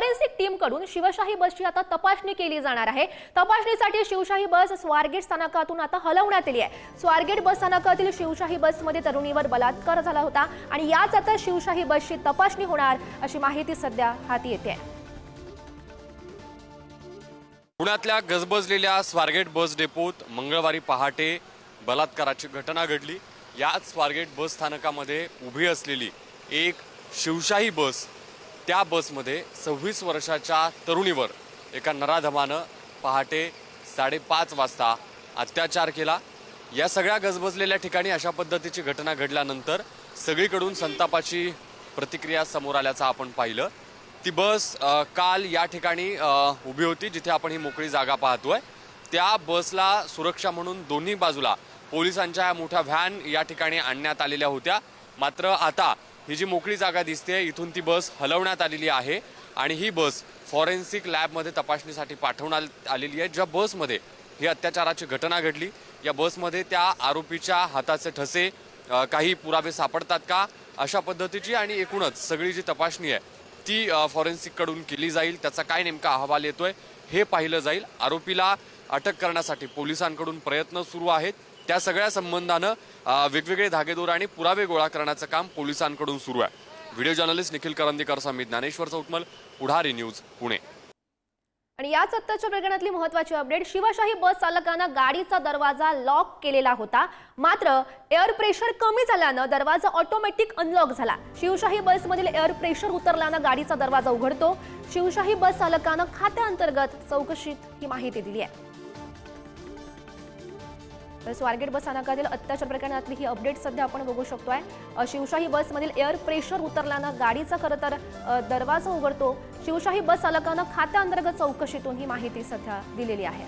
Forensic टीमकडून शिवशाही बसची आता तपासणी केली जाणार आहे. तपासणीसाठी शिवशाही बस स्वारगेट स्थानकातून आता हलवण्यात आली आहे. स्वारगेट बस स्थानकातील शिवशाही बसमध्ये तरुणीवर बलात्कार झाला होता आणि याच आता शिवशाही बसची तपासणी होणार अशी माहिती सध्या हाती येते. पुण्यातल्या गजबजलेल्या स्वारगेट बस डेपोत मंगळवारी पहाटे बलात्काराची घटना घडली. याच स्वारगेट बस स्थानकामध्ये उभी असलेली एक शिवशाही बस त्या बसमध्ये सव्वीस वर्षाच्या तरुणीवर एका नराधमानं पहाटे साडेपाच वाजता अत्याचार केला. या सगळ्या गजबजलेल्या ठिकाणी अशा पद्धतीची घटना घडल्यानंतर सगळीकडून संतापाची प्रतिक्रिया समोर आल्याचं आपण पाहिलं. ती बस आ, काल या ठिकाणी उभी होती जिथे आपण ही मोकळी जागा पाहतोय. त्या बसला सुरक्षा म्हणून दोन्ही बाजूला पोलिसांच्या मोठ्या व्हॅन या ठिकाणी आणण्यात आलेल्या होत्या. मात्र आता ही जी मोकळी जागा दिसते इथून ती बस हलवण्यात आलेली आहे आणि ही बस फॉरेन्सिक लॅबमध्ये तपासणीसाठी पाठवण्यात आलेली आहे. ज्या बसमध्ये ही अत्याचाराची घटना घडली या बसमध्ये त्या आरोपीच्या हाताचे ठसे काही पुरावे सापडतात का अशा पद्धतीची आणि एकूणच सगळी जी तपासणी आहे ती फॉरेन्सिककडून केली जाईल त्याचा काय नेमका अहवाल येतोय हे पाहिलं जाईल. आरोपीला अटक करण्यासाठी पोलिसांकडून प्रयत्न सुरू आहेत. त्या सगळ्या संबंधानं वेगवेगळे धागेदोर आणि पुरावे गोळा करण्याचं काम पोलिसांकडून सुरू आहे. Video journalist Nikhil Karandikar Swami Dnyaneshwar Chautmal Pudhari news Pune. आणि याच आत्ताच्या प्रकरणातली महत्वाची अपडेट शिवशाही बस चालकानं गाडीचा दरवाजा लॉक केलेला होता. मात्र एअर प्रेशर कमी झाल्यानं दरवाजा ऑटोमॅटिक अनलॉक झाला. शिवशाही बसमधील एअर प्रेशर उतरल्यानं गाडीचा दरवाजा उघडतो. शिवशाही बस चालकानं खात्याअंतर्गत चौकशीत ही माहिती दिली आहे. तर स्वारगेट बस स्थानकातील अत्याचार प्रकरणातली ही अपडेट सध्या आपण बघू शकतो आहे शिवशाही बसमधील एअर प्रेशर उतरल्यानं गाडीचा खरं तर दरवाजा उघडतो. शिवशाही बस चालकानं खात्याअंतर्गत चौकशीतून ही माहिती सध्या दिलेली आहे.